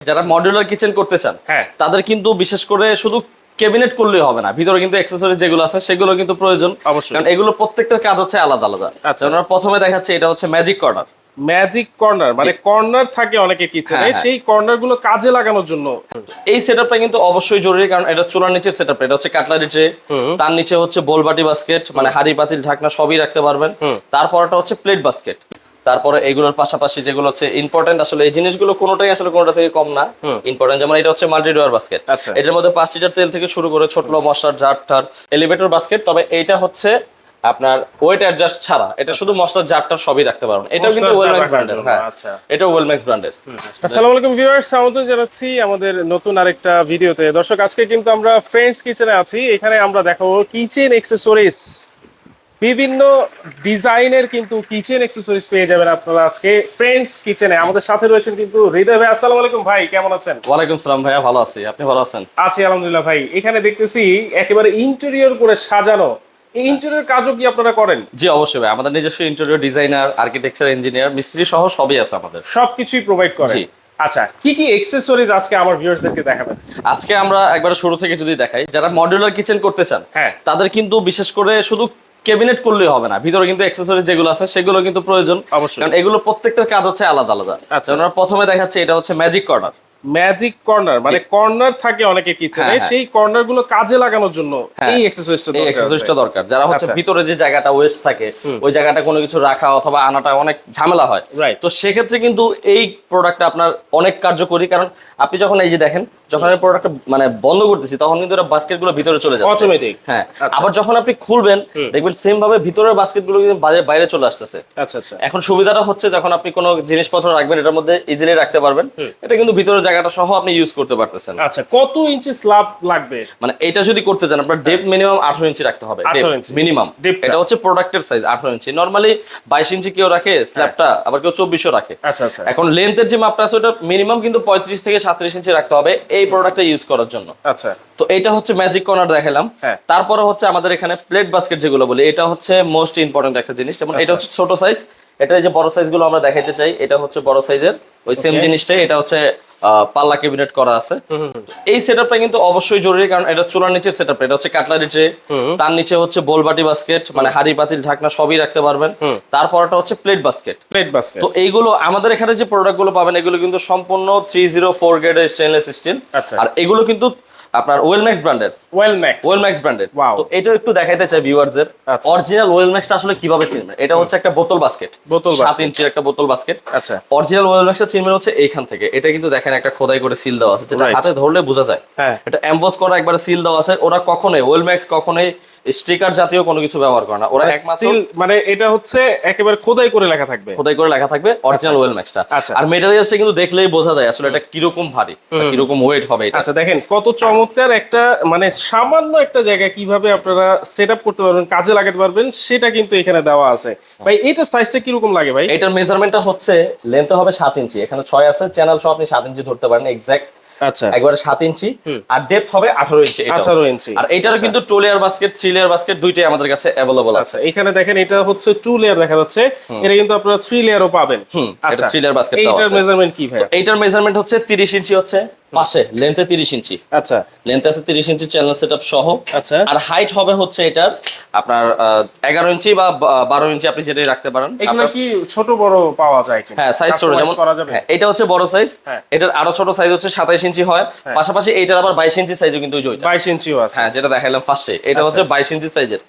যারা modular kitchen করতে চান হ্যাঁ। তাদের কিন্তু বিশেষ করে শুধু ক্যাবিনেট করলেই হবে না। ভিতরে কিন্তু অ্যাক্সেসরি যেগুলো আছে সেগুলো কিন্তু প্রয়োজন। অবশ্যই। কারণ এগুলো প্রত্যেকটার কাজ হচ্ছে আলাদা আলাদা। আচ্ছা। আমরা প্রথমে দেখাচ্ছে এটা হচ্ছে ম্যাজিক কর্নার ম্যাজিক কর্নার মানে কর্নার থাকে অনেকে কিচেনে হ্যাঁ, হ্যাঁ। সেই কর্নারগুলো কাজে লাগানোর জন্য। এই সেটআপটা কিন্তু অবশ্যই জরুরি কারণ এটা চুলার নিচের সেটআপ এটা হচ্ছে কাটলারি ট্রে তার নিচে হচ্ছে বোলবাটি বাস্কেট মানে হাড়ি পাতিল ঢাকনা সবই রাখতে পারবেন। তারপরটা হচ্ছে প্লেট বাস্কেট তারপরে এগুলোর পাশাপাশি যেগুলো হচ্ছে ইম্পর্টেন্ট আসলে এই জিনিসগুলো কোনোটাই আসলে কোনোটা থেকে কম না। ইম্পর্টেন্ট যেমন এটা হচ্ছে মাল্টি ডোয়ার বাস্কেট আচ্ছা। এটার মধ্যে পাঁচ লিটার তেল থেকে শুরু করে ছোট মশলার জার টার এলিভেটর বাস্কেট তবে এইটা হচ্ছে আপনার ওয়েট অ্যাডজাস্ট ছাড়া। এটা শুধু মশলার জারটার সবই রাখতে পারবেন। এটাও কিন্তু ওয়েলম্যাক্স ব্র্যান্ডের হ্যাঁ। আচ্ছা। এটাও ওয়েলম্যাক্স ব্র্যান্ডের আসসালামু আলাইকুম ভিউয়ার্স আমন্ত্রণ জানাচ্ছি আমাদের নতুন আরেকটা ভিডিওতে দর্শক আজকে কিন্তু আমরা ফ্রেন্ডস কিচেনে আছি। এখানে আমরা দেখাবো কিচেন অ্যাক্সেসরিজ বিভিন্ন ডিজাইনের কিন্তু কিচেন অ্যাক্সেসরিজ পেয়ে যাবেন আপনারা আজকে। ফ্রেন্ডস কিচেনে আমাদের সাথে রয়েছেন কিন্তু হৃদয় ভাই। আসসালামু আলাইকুম ভাই কেমন আছেন? ওয়ালাইকুম সালাম ভাইয়া ভালো আছি। আপনি ভালো আছেন? আছি আলহামদুলিল্লাহ ভাই। এখানে দেখতেছি একেবারে ইন্টেরিয়র করে সাজানো। এই ইন্টেরিয়র কাজও কি আপনারা করেন? জি অবশ্যই ভাই। আমাদের নিজস্ব ইন্টেরিয়র ডিজাইনার আর্কিটেকচার ইঞ্জিনিয়ার মিস্ত্রি সহ সবই আছে আমাদের। সবকিছুই প্রোভাইড করেন। জি। আচ্ছা কি কি অ্যাক্সেসরিজ আজকে আমার ভিউয়ার্সদেরকে দেখাবেন? আজকে আমরা একবার শুরু থেকে যদি দেখাই যারা মডিউলার কিচেন করতে চান হ্যাঁ। তাদের কিন্তু বিশেষ করে শুধু ক্যাবিনেট করলেই হবে না ভিতরে কিন্তু অ্যাক্সেসরি যেগুলো আছে সেগুলো কিন্তু প্রয়োজন অবশ্যই। কারণ এগুলো প্রত্যেকটার কাজ হচ্ছে আলাদা আলাদা আচ্ছা। আমরা প্রথমে দেখাচ্ছে এটা হচ্ছে ম্যাজিক কর্নার ম্যাজিক কর্নার মানে কর্নার থাকে অনেকে কিচেনে হ্যাঁ, হ্যাঁ। সেই কর্নারগুলো কাজে লাগানোর জন্য হ্যাঁ। এই এক্সারসাইজটা দরকার এক্সারসাইজটা দরকার যারা হচ্ছে আচ্ছা। ভিতরে যে জায়গাটা ওয়েস্ট থাকে ওই জায়গাটা কোনো কিছু রাখা অথবা আনাটা অনেক ঝামেলা হয়. তো সেক্ষেত্রে কিন্তু এই প্রোডাক্টটা আপনার অনেক কার্যকরী কারণ আপনি যখন এই যে দেখেন যখন এই প্রোডাক্টটা মানে বন্ধ করতেছি তখন কিন্তু এটা বাস্কেটগুলো ভিতরে চলে যাচ্ছে Automatic। হ্যাঁ আচ্ছা। আবার যখন আপনি খুলবেন দেখবেন সেম ভাবে ভিতরের বাস্কেটগুলো কিন্তু বাইরে বাইরে চলে আসতেছে আচ্ছা আচ্ছা এখন সুবিধাটা হচ্ছে যখন আপনি কোনো জিনিসপত্র রাখবেন এটার মধ্যে ইজিলি রাখতে পারবেন এটা কিন্তু ভিতরের জায়গাটা সহ আপনি ইউজ করতে পারতেছেন। আচ্ছা কত ইঞ্চি স্ল্যাব লাগবে? মানে এটা যদি করতে চান আপনার ডেপ মিনিমাম আঠারো ইঞ্চি রাখতে হবে 18 মিনিমাম এটা হচ্ছে প্রোডাক্টের সাইজ আঠারো ইঞ্চি নর্মালি বাইশ ইঞ্চি কেউ রাখে স্ল্যাবটা আবার কেউ চব্বিশও রাখে। আচ্ছা আচ্ছা। এখন লেন্থের যে মাপটা আছে ওটা মিনিমাম কিন্তু পঁয়ত্রিশ থেকে সাতত্রিশ ইঞ্চি রাখতে হবে এই প্রোডাক্টটা ইউজ করার জন্য। আচ্ছা। তো এটা হচ্ছে ম্যাজিক কর্নার দেখালাম। হ্যাঁ। তারপরে হচ্ছে আমাদের এখানে প্লেট বাস্কেট যেগুলো বলি এটা হচ্ছে মোস্ট ইম্পর্টেন্ট একটা জিনিস যেমন আচ্ছা। এটা হচ্ছে ছোট সাইজ এটা যে বড় সাইজগুলো আমরা দেখাইতে চাই এটা হচ্ছে বড় সাইজের ওই সেম জিনিসটাই এটা হচ্ছে পাল্লা ক্যাবিনেট করা আছে। এই সেটআপটা কিন্তু অবশ্যই জরুরি কারণ এটা চুলার নিচের সেটআপ এটা হচ্ছে কাটলারি ট্রে তার নিচে হচ্ছে বোলবাটি বাস্কেট মানে হাড়ি পাতিল ঢাকনা সবই রাখতে পারবেন। তারপরটা হচ্ছে প্লেট বাস্কেট প্লেট বাস্কেট তো এইগুলো আমাদের এখানে যে প্রোডাক্টগুলো পাবেন এগুলো কিন্তু সম্পূর্ণ থ্রি জিরো ফোর গ্রেডের স্টেনলেস স্টিল আচ্ছা। আর এগুলো কিন্তু আপনার ওয়েলম্যাক্স ব্র্যান্ডের ওয়েল ম্যাক্স ওয়েলম্যাক্স ব্র্যান্ডের ওয়াও তো এটা একটু দেখাইতে চাই ভিউয়ারদের। অরিজিনাল ওয়েলম্যাক্সটা আসলে কীভাবে চিনবেন? এটা হচ্ছে একটা বোতল বাস্কেট বোতল সাত। ইঞ্চির একটা বোতল বাস্কেট আচ্ছা। অরিজিনাল ওয়েলম্যাক্সটা চিনবেন হচ্ছে এইখান থেকে। এটা কিন্তু দেখেন একটা খোদাই করে সিল দেওয়া আছে যেটা হাতে ধরলে বোঝা যায়। হ্যাঁ। এটা এমবস করা একবার সিল দেওয়া আছে। ওরা কখনোই ওয়েলম্যাক্স কখনোই স্টিকার জাতীয় কোনো কিছু ব্যবহার করে না। ওরা একমাত্র মানে এটা হচ্ছে একেবারে খোদাই করে লেখা থাকবে। খোদাই করে লেখা থাকবে অরিজিনাল ওয়েলম্যাক্সটা আচ্ছা। আর মেটেরিয়ালসটা কিন্তু দেখলেই বোঝা যায় আসলে এটা কীরকম ভারী কীরকম ওয়েট হবে এটা। আচ্ছা দেখেন কত চমৎকার একটা মানে সামান্য একটা জায়গায় কীভাবে আপনারা সেট আপ করতে পারবেন কাজে লাগাতে পারবেন সেটা কিন্তু এখানে দেওয়া আছে। ভাই এটার সাইজটা কীরকম লাগে ভাই? এটার মেজারমেন্টটা হচ্ছে লেন্থ হবে সাত ইঞ্চি। এখানে ছয় আছে চ্যানেল সহ আপনি সাত ইঞ্চি ধরতে পারেন এক্সাক্ট আচ্ছা। একবারে সাত ইঞ্চি আর ডেপথ হবে আঠারো ইঞ্চি আঠারো ইঞ্চি। আর এটারও কিন্তু two layer basket three layer basket দুইটাই আমাদের কাছে অ্যাভেলেবল আছে। আচ্ছা এখানে দেখেন এটা হচ্ছে টু লেয়ার দেখা যাচ্ছে। এটা কিন্তু আপনারা থ্রি লেয়ারও পাবেন। আচ্ছা layer basket টাও এইটার মেজারমেন্ট কি ভাই এইটার মেজারমেন্ট হচ্ছে তিরিশ ইঞ্চি হচ্ছে। পাশে লেন্থে তিরিশ ইঞ্চি। আচ্ছা। লেন্থ আছে তিরিশ ইঞ্চি চ্যানেল সেট সহ। আচ্ছা। আর হাইট হবে হচ্ছে এটার আপনার এগারো ইঞ্চি বা বা- বারো ইঞ্চি আপনি যেটাই রাখতে পারেন। এগুলো কি ছোট বড় পাওয়া যায় কিনা? হ্যাঁ সাইজ ছোট যেমন করা যাবে? হ্যাঁ, এটা হচ্ছে বড় সাইজ হ্যাঁ। এটার আরও ছোট সাইজ হচ্ছে সাতাইশ ইঞ্চি হয়। পাশাপাশি এইটার আবার বাইশ ইঞ্চি সাইজও কিন্তু ওই যে ওইটা। বাইশ ইঞ্চিও আছে। হ্যাঁ যেটা দেখাইলাম ফার্স্টে এটা আচ্ছা। হচ্ছে বাইশ ইঞ্চি সাইজের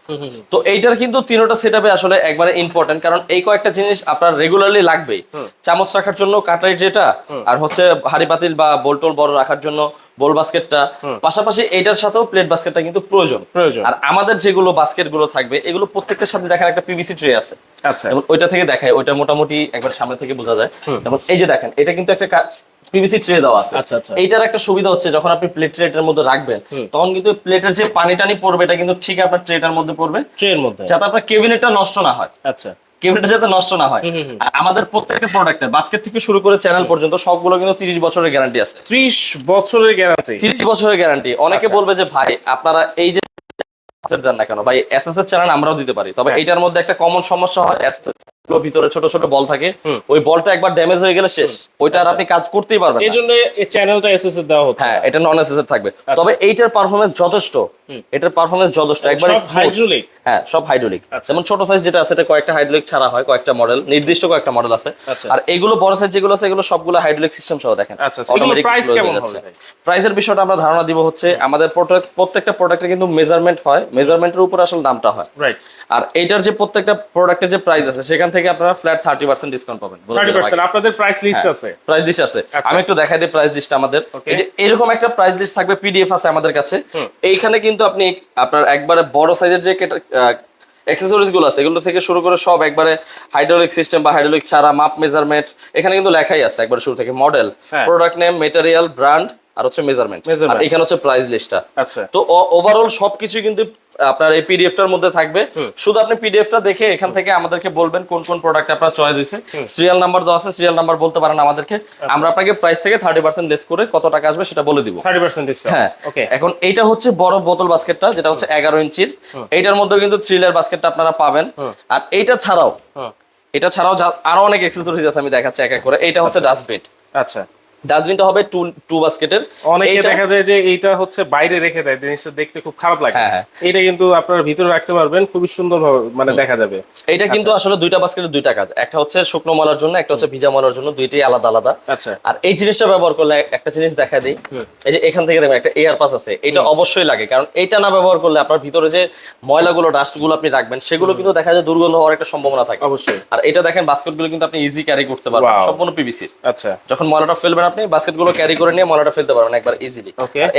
তো এইটার কিন্তু তিনোটা সেট আসলে একবারে ইম্পর্টেন্ট কারণ এই কয়েকটা জিনিস আপনার রেগুলারলি লাগবেই। চামচ রাখার জন্য কাটলাইট যেটা আর হচ্ছে হাড়ি পাতিল বা বোলটোল বড় রাখার জন্য বোল বাস্কেটটা পাশাপাশি এইটার সাথেও প্লেট বাস্কেটটা কিন্তু প্রয়োজন। প্রয়োজন। আর আমাদের যেগুলো বাস্কেটগুলো থাকবে এগুলো প্রত্যেকটার সাথে দেখেন একটা পিভিসি ট্রে আছে। আচ্ছা। যেমন ওইটা থেকে দেখায় ওইটা মোটামুটি একবার সামনে থেকে বোঝা যায়। যেমন এই যে দেখেন এটা কিন্তু একটা পিভিসি ট্রে দেওয়া আছে। আচ্ছা, আচ্ছা। এইটার একটা সুবিধা হচ্ছে যখন আপনি প্লেট ট্রেটার মধ্যে রাখবেন তখন কিন্তু প্লেটের যে পানি টানি পড়বে এটা কিন্তু ঠিক আপনার ট্রেটার মধ্যে পড়বে। ট্রের মধ্যে। যাতে আপনার কেবিনেটটা নষ্ট না হয়। আচ্ছা। কেবিনেটটা যাতে নষ্ট না হয়। আমাদের প্রত্যেকটা প্রোডাক্টে বাস্কেট থেকে শুরু করে চ্যানেল পর্যন্ত সবগুলো কিন্তু তিরিশ বছরের গ্যারান্টি আছে। ত্রিশ বছরের গ্যারান্টি তিরিশ বছরের গ্যারান্টি অনেকে আচ্ছা। বলবে যে ভাই আপনারা এই যে দেন না কেন? ভাই এসএস এর চ্যানেল আমরাও দিতে পারি। তবে এটার মধ্যে একটা কমন সমস্যা হয় SS ভিতরে ছোট ছোট বল থাকে। ওই বলটা একবার ড্যামেজ হয়ে গেলে শেষ। ওইটা আপনি কাজ করতেই পারবেন এই জন্য এই চ্যানেলটা এসএসএস দেওয়া হচ্ছে। হ্যাঁ এটা নন এসএসএর থাকবে। তবে এইটার পারফরমেন্স যথেষ্ট। এটার পারফরমেন্স যথেষ্ট। একবার hydraulic? হ্যাঁ সব হাইড্রোলিক আচ্ছা। যেমন ছোট সাইজ যেটা আছে এটা কয়েকটা হাইড্রোলিক ছাড়া হয় কয়েকটা মডেল নির্দিষ্ট কয়েকটা মডেল আছে। আচ্ছা। আর এগুলো বড় সাইজ যেগুলো আছে এগুলো সবগুলো হাইড্রোলিক সিস্টেম সহ দেখেন। আচ্ছা, আচ্ছা। price close কেমন হবে প্রাইসের বিষয়টা আমরা ধারণা দিব হচ্ছে আমাদের প্রোডাক্ট প্রত্যেকটা প্রোডাক্টে কিন্তু মেজারমেন্ট হয়। মেজারমেন্টের উপর আসলে দামটা হয়। রাইট আর এইটার যে প্রত্যেকটা প্রোডাক্টের যে প্রাইস আছে সেখান থেকে আপনারা ফ্ল্যাট থার্টি পার্সেন্ট ডিসকাউন্ট পাবেন। আপনাদের প্রাইস লিস্ট আছে। প্রাইস লিস্ট আছে। আচ্ছা। আমি একটু দেখাই দিই প্রাইস লিস্ট আমাদের। এই যে এরকম একটা প্রাইস লিস্ট থাকবে পিডিএফ আছে আমাদের কাছে। এইখানে কিন্তু আপনি আপনার একবারে বড় সাইজের যে অ্যাক্সেসরিজগুলো আছে এগুলো থেকে শুরু করে সব একবারে হাইড্রোলিক সিস্টেম বা হাইড্রোলিক ছাড়া মাপ মেজারমেন্ট এখানে কিন্তু লেখাই আছে একবারে শুরু থেকে মডেল হ্যাঁ। প্রোডাক্ট নেম মেটেরিয়াল ব্র্যান্ড আর হচ্ছে মেজারমেন্ট আর এখানে হচ্ছে প্রাইস লিস্টটা আচ্ছা। তো ওভারঅল সবকিছু কিন্তু আপনার এই পিডিএফটার মধ্যে থাকবে। শুধু আপনি পিডিএফটা দেখে এখান থেকে আমাদেরকে বলবেন কোন কোন প্রোডাক্ট আপনার চয়েস হয়েছে। সিরিয়াল নাম্বার দেওয়া আছে সিরিয়াল নাম্বার বলতে পারেন আমাদেরকে। আচ্ছা। আমরা আপনাকে প্রাইস থেকে থার্টি পার্সেন্ট লেস করে কত টাকা আসবে সেটা বলে দিব। থার্টি পার্সেন্ট ডিসকাউন্ট হ্যাঁ। ওকে এখন এইটা হচ্ছে বড় বোতল বাস্কেটটা যেটা হচ্ছে এগারো ইঞ্চির। এইটার মধ্যে কিন্তু থ্রিলার বাস্কেটটা আপনারা পাবেন। আর এইটা ছাড়াও এটা ছাড়াও আরও অনেক এক্সেসরিজ আছে আমি দেখাচ্ছি এক এক করে। এইটা হচ্ছে ডাস্টবিন আচ্ছা। ডাস্টবিনটা হবে টু টু বাস্কেটের অনেকে দেখা যায় যে এইটা হচ্ছে বাইরে রেখে দেয় জিনিসটা দেখতে খুব খারাপ লাগে। হ্যাঁ, হ্যাঁ। এটা কিন্তু আপনারা ভিতরে রাখতে পারবেন খুবই মানে দেখা যাবে। এটা কিন্তু আসলে দুইটা বাস্কেটের দুইটা কাজ। একটা হচ্ছে শুকনো মলার জন্য একটা হচ্ছে ভিজা মলার জন্য দুইটাই আলাদা আলাদা। আচ্ছা। আর এই জিনিসটা ব্যবহার করলে একটা জিনিস দেখা দিই এই যে এখান থেকে দেখবেন একটা এয়ার পাস আছে এটা অবশ্যই লাগে। কারণ এটা না ব্যবহার করলে আপনার ভিতরে যে ময়লাগুলো ডাস্টগুলো আপনি রাখবেন সেগুলো কিন্তু দেখা যায় দুর্গন্ধ হওয়ার একটা সম্ভাবনা থাকে। অবশ্যই। আর এটা দেখেন বাস্কেটগুলো কিন্তু আপনি ইজি ক্যারি করতে পারবেন. সম্পূর্ণ পিভিসির আচ্ছা। যখন ময়লাটা ফেলবেন আপনি বাস্কেটগুলো ক্যারি করে নিয়ে মলাটা ফেলতে পারবেন একবার ইজিলি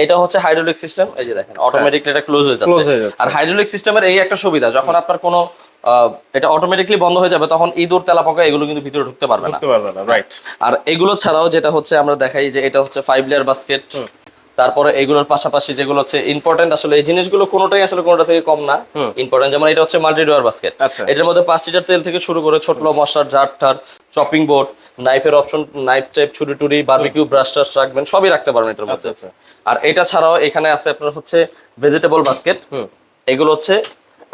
এটা হচ্ছে হাইড্রোলিক সিস্টেম এই যে দেখেন অটোমেটিকলি এটা ক্লোজ হয়ে যাচ্ছে। আর হাইড্রোলিক সিস্টেমের এই একটা সুবিধা যখন আপনার কোনো এটা অটোমেটিকলি বন্ধ হয়ে যাবে তখন ইঁদুর তেলাপোকা এগুলো কিন্তু ভিতরে ঢুকতে পারবে না। করতে পারবে না রাইট আর এগুলো ছাড়াও যেটা হচ্ছে আমরা দেখাই যে এটা হচ্ছে ফাইভ লেয়ার বাস্কেট তারপরে এগুলোর পাশাপাশি যেগুলো হচ্ছে ইম্পর্টেন্ট আসলে এই জিনিসগুলো কোনোটাই আসলে কোনোটা থেকে কম না। ইম্পর্টেন্ট যেমন এটা হচ্ছে মাল্টি ডোয়ার বাস্কেট আচ্ছা। এটার মধ্যে পাঁচ লিটার তেল থেকে শুরু করে ছোট মশলার জার টার চপিং বোর্ড নাইফের অপশন নাইফ টাইপ ছুরি টুরি বার্বিকিউ ব্রাশ টাশ রাখবেন সবই রাখতে পারবেন এটার মধ্যে। আচ্ছা, আর এটা ছাড়াও এখানে আছে আপনার হচ্ছে ভেজিটেবল বাস্কেট এগুলো হচ্ছে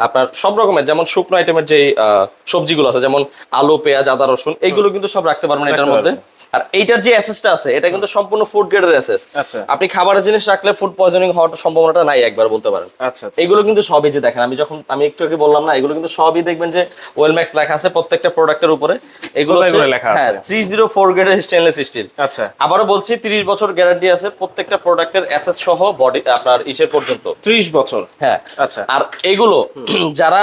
আপনার সব রকমের যেমন শুকনো আইটেমের যে সবজিগুলো আছে যেমন আলু পেঁয়াজ আদা রসুন এগুলো কিন্তু সব রাখতে পারবেন এটার মধ্যে। আর এইটার যে অ্যাসেসটা আছে এটা কিন্তু সম্পূর্ণ ফুড গ্রেডের অ্যাসেস আচ্ছা। আপনি খাবারের জিনিস রাখলে ফুড পয়জনিং হওয়ার সম্ভাবনাটা নাই একবার বলতে পারেন। আচ্ছা আচ্ছা। এগুলো কিন্তু সবই যে দেখেন আমি যখন আমি একটু আগে বললাম না এগুলো কিন্তু সবই দেখবেন যে ওয়েল ম্যাক্স লেখা আছে প্রত্যেকটা প্রোডাক্টের উপরে। এগুলো লেখা আছে? থ্রি জিরো ফোর গ্রেডের স্টেনলেস স্টিল আচ্ছা। আবারও বলছি তিরিশ বছর গ্যারান্টি আছে প্রত্যেকটা প্রোডাক্টের অ্যাসেস সহ বডি আপনার ইসের পর্যন্ত। ত্রিশ বছর। হ্যাঁ। আচ্ছা। আর এগুলো যারা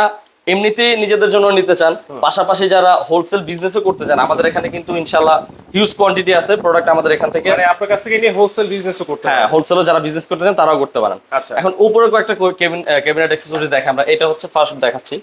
এমনিতেই নিজেদের জন্য নিতে চান। পাশাপাশি যারা হোলসেল বিজনেসও করতে চান আমাদের এখানে কিন্তু ইনশাল্লাহ হিউজ কোয়ান্টিটি আছে প্রোডাক্ট আমাদের এখান থেকে। মানে আপনার কাছ থেকে নিয়ে হোলসেল বিজনেসও করতে হ্যাঁ। হোলসেলও যারা বিজনেস করতে চান তারাও করতে পারেন। আচ্ছা। এখন উপরে কয়েকটা কেবিনেট ক্যাবিনেট অ্যাক্সেসরি দেখে আমরা। এটা হচ্ছে ফার্স্ট দেখাচ্ছি।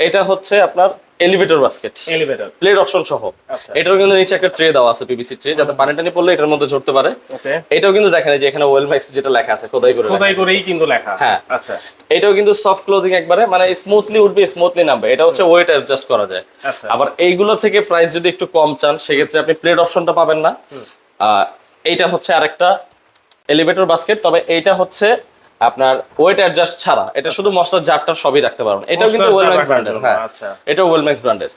এটা হচ্ছে আপনার elevator basket elevator plate option সহ। আচ্ছা। এটাও কিন্তু নিচে একটা ট্রে দেওয়া আছে পিভিসি ট্রে যাতে পানি টানি পড়লে এটার মধ্যে ঝরতে পারে। ওকে। এটাও কিন্তু দেখেন এই যে এখানে ওয়েল ম্যাক্স যেটা লেখা আছে খোদাই করে। খোদাই করেই কিন্তু লেখা। হ্যাঁ। আচ্ছা। এটাও কিন্তু সফট ক্লোজিং একবারে মানে স্মুথলি উঠবে স্মুথলি নামবে। এটা হচ্ছে ওয়েট অ্যাডজাস্ট করা যায়। আচ্ছা। আবার এইগুলো থেকে প্রাইস যদি একটু কম চান সেক্ষেত্রে আপনি প্লেট অপশনটা পাবেন না। এইটা হচ্ছে আরেকটা এলিভেটর বাস্কেট তবে এইটা হচ্ছে আপনার ওয়েট অ্যাডজাস্ট ছাড়া এটা শুধু মশলার জারটা সবই রাখতে পারবেন। এটাও কিন্তু ওয়েলম্যাক্স ব্র্যান্ডের হ্যাঁ। আচ্ছা। এটাও ওয়েলম্যাক্স ব্র্যান্ডের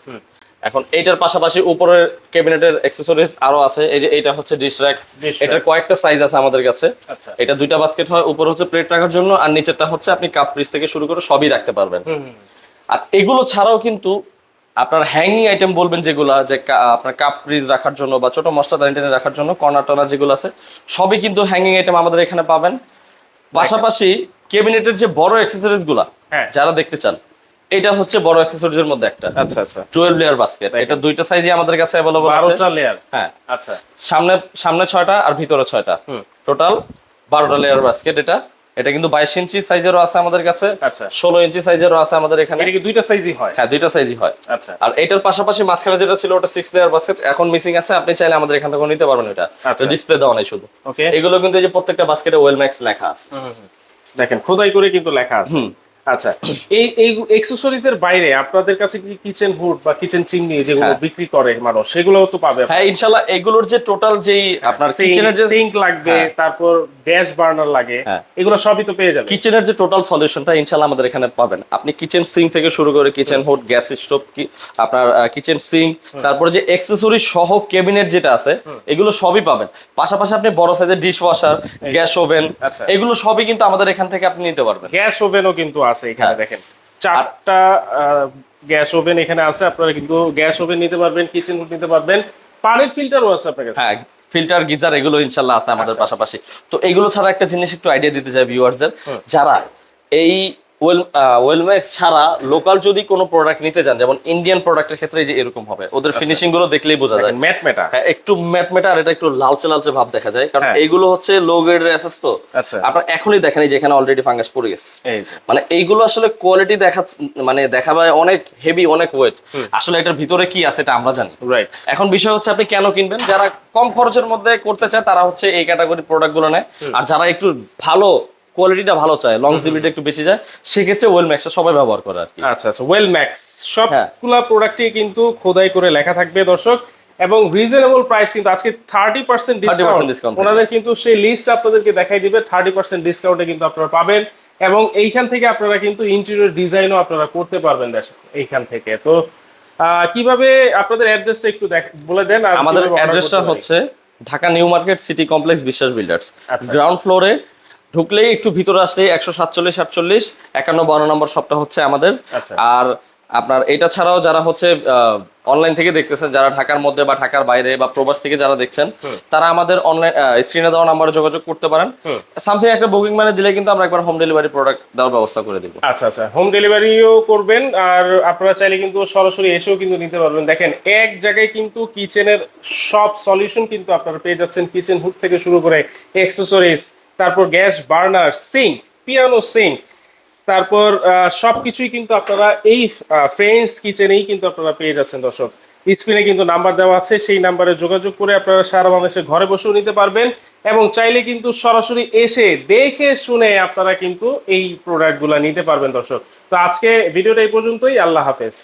এখন এইটার পাশাপাশি উপরের ক্যাবিনেটের অ্যাক্সেসরিজ আরও আছে। এই যে এটা হচ্ছে ডিশ র্যাক এটার কয়েকটা সাইজ আছে আমাদের কাছে। আচ্ছা। এটা দুইটা বাস্কেট হয় উপর হচ্ছে প্লেট রাখার জন্য আর নিচেরটা হচ্ছে আপনি কাপ পিস থেকে শুরু করে সবই রাখতে পারবেন। আর এগুলো ছাড়াও কিন্তু আপনার হ্যাঙ্গিং আইটেম বলবেন যেগুলো যে আপনার কাপ ফ্রিজ রাখার জন্য বা ছোট মশলা দানি রাখার জন্য কর্নার টর্নার যেগুলো আছে সবই কিন্তু হ্যাঙ্গিং আইটেম আমাদের এখানে পাবেন। পাশাপাশি ক্যাবিনেটের যে বড় অ্যাক্সেসরিজগুলা হ্যাঁ। যারা দেখতে চান এটা হচ্ছে বড় অ্যাক্সেসরিজ এর মধ্যে একটা। আচ্ছা আচ্ছা। টুয়েলভ লেয়ার বাস্কেট এটা দুইটা সাইজই আমাদের কাছে অ্যাভেলেবল আছে। বারোটা লেয়ার হ্যাঁ। আচ্ছা। সামনে সামনে ছয়টা আর ভিতরে ছয়টা। টোটাল বারোটা লেয়ার বাস্কেট এটা। এটা কিন্তু বাইশ ইঞ্চি সাইজেরও আছে আমাদের কাছে আচ্ছা। ষোলো ইঞ্চি সাইজেরও আছে আমাদের এখানে। এটা কি দুইটা সাইজই হয়? হ্যাঁ দুইটা সাইজই হয়। আচ্ছা। আর এটার পাশাপাশি মাঝখানে যেটা ছিল ওটা সিক্স লেয়ার বাস্কেট এখন মিসিং আছে আপনি চাইলে আমাদের এখান থেকে নিতে পারবেন এটা। আচ্ছা। ডিসপ্লে দেওয়া নাই শুধু। ওকে এগুলো কিন্তু এই যে প্রত্যেকটা বাস্কেটে ওয়েল ম্যাক্স লেখা আছে। দেখেন খোদাই করে কিন্তু লেখা আছে। আচ্ছা এই এই অ্যাক্সেসরিজ এর বাইরে আপনাদের কাছে কি কিচেন হুড বা কিচেন চিমনি যেগুলো হ্যাঁ। বিক্রি করে মানুষ সেগুলোও তো পাবে হ্যাঁ এগুলোর যে টোটাল যেই আপনার কিচেনের যে সিঙ্ক লাগবে হ্যাঁ। তারপর গ্যাস বার্নার লাগে হ্যাঁ। এগুলো সবই তো পেয়ে কিচেনের যে টোটাল সলিউশনটা ইনশাল্লাহ আমাদের এখানে পাবেন। আপনি কিচেন সিঙ্ক থেকে শুরু করে কিচেন হুড গ্যাস স্টোভ কি আপনার কিচেন সিঙ্ক তারপরে যে অ্যাক্সেসরি সহ ক্যাবিনেট যেটা আছে এগুলো সবই পাবেন। পাশাপাশি আপনি বড় সাইজের ডিশ ওয়াশার গ্যাস ওভেন আচ্ছা। এগুলো সবই কিন্তু আমাদের এখান থেকে আপনি নিতে পারবেন। গ্যাস ওভেনও কিন্তু আছে এখানে হ্যাঁ। দেখেন। চারটা গ্যাস ওভেন এখানে আছে আপনারা কিন্তু গ্যাস ওভেন নিতে পারবেন কিচেন হুড নিতে পারবেন। পানির ফিল্টারও আছে আপনার কাছে? হ্যাঁ ফিল্টার গিজার এগুলো ইনশাল্লাহ আছে আমাদের আচ্ছা। পাশাপাশি। তো এগুলো ছাড়া একটা জিনিস একটু আইডিয়া দিতে চাই ভিউয়ার্সদের যারা এই ওয়েল ওয়েলম্যাক্স ছাড়া লোকাল যদি কোনো প্রোডাক্ট নিতে যান যেমন ইন্ডিয়ান প্রোডাক্টের ক্ষেত্রে যে এরকম হবে ওদের ফিনিশিংগুলো দেখলেই বোঝা যায়। ম্যাট মেটা হ্যাঁ একটু ম্যাট ম্যাট আর এটা একটু লালচে লালচে ভাব দেখা যায়। কারণ হ্যাঁ। এইগুলো হচ্ছে লো গ্রেডের অ্যাসেস তো। আচ্ছা। আপনার এখনই দেখেন এই যে এখানে অলরেডি ফাঙ্গাস পড়ে গেছে। মানে এইগুলো আসলে কোয়ালিটি দেখা মানে দেখাবে অনেক হেভি অনেক ওয়েট আসলে এটার ভিতরে কি আছে এটা আমরা জানি। রাইট এখন বিষয় হচ্ছে আপনি কেন কিনবেন? যারা কম খরচের মধ্যে করতে চায় তারা হচ্ছে এই ক্যাটাগরি প্রোডাক্টগুলো নেয়। আর যারা একটু ভালো কোয়ালিটিটা ভালো চায় লংজিভিটি একটু বেশি যায় সেক্ষেত্রে ওয়েল ম্যাক্সটা সবাই ব্যবহার করে আর কি আচ্ছা আচ্ছা ওয়েল ম্যাক্স। সবগুলা প্রোডাক্টই কিন্তু খোদাই করে লেখা থাকবে দর্শক এবং রিজনেবল প্রাইস কিন্তু আজকে থার্টি পার্সেন্ট 30% discount ডিসকাউন্ট। ওনাদের কিন্তু সেই লিস্ট আপনাদেরকে দেখাই দিবে থার্টি পার্সেন্ট ডিসকাউন্টে কিন্তু আপনারা পাবেন এবং এইখান থেকে আপনারা কিন্তু ইন্টেরিয়র ডিজাইনও আপনারা করতে পারবেন এইখান থেকে তো আহ, কীভাবে আপনাদের অ্যাড্রেসটা একটু দেখ- বলে দেন আমাদের অ্যাড্রেসটা হচ্ছে Dhaka New Market City Complex Biswas Builders. Ground ফ্লোরে ঢুকলেই একটু ভিতরে আসলেই একশো সাতচল্লিশ সাতচল্লিশ একান্ন বারো নম্বর শপটা হচ্ছে আমাদের। আচ্ছা। আর আপনার এটা ছাড়াও যারা হচ্ছে অনলাইন থেকে দেখতেছেন যারা ঢাকার মধ্যে বা ঢাকার বাইরে বা প্রবাস থেকে যারা দেখছেন তারা আমাদের অনলাইন স্ক্রিনে দেওয়া নাম্বারে যোগাযোগ করতে পারেন। সামথিং একটা বুকিং মানে দিলে কিন্তু আমরা একবার হোম ডেলিভারি প্রোডাক্ট দেওয়ার ব্যবস্থা করে দিব। আচ্ছা আচ্ছা। হোম ডেলিভারিও করবেন আর আপনারা চাইলে কিন্তু সরাসরি এসেও কিন্তু নিতে পারবেন। দেখেন এক জায়গায় কিন্তু কিচেনের সব সলিউশন কিন্তু আপনারা পেয়ে যাচ্ছেন। কিচেন হুড থেকে শুরু করে অ্যাক্সেসরিজ তারপর gas burner, sink, piano sink, তারপর সব কিছুই কিন্তু আপনারা এই ফ্রেন্ডস কিচেনেই কিন্তু আপনারা পেয়ে যাচ্ছেন, দর্শক। স্ক্রিনে কিন্তু নাম্বার দেওয়া আছে, সেই নাম্বারে যোগাযোগ করে আপনারা সারা বাংলাদেশে ঘরে বসেও নিতে পারবেন এবং চাইলে কিন্তু সরাসরি এসে দেখে শুনে আপনারা কিন্তু এই প্রোডাক্টগুলো নিতে পারবেন, দর্শক। তো আজকে ভিডিওটা এই পর্যন্তই, আল্লাহ হাফেজ।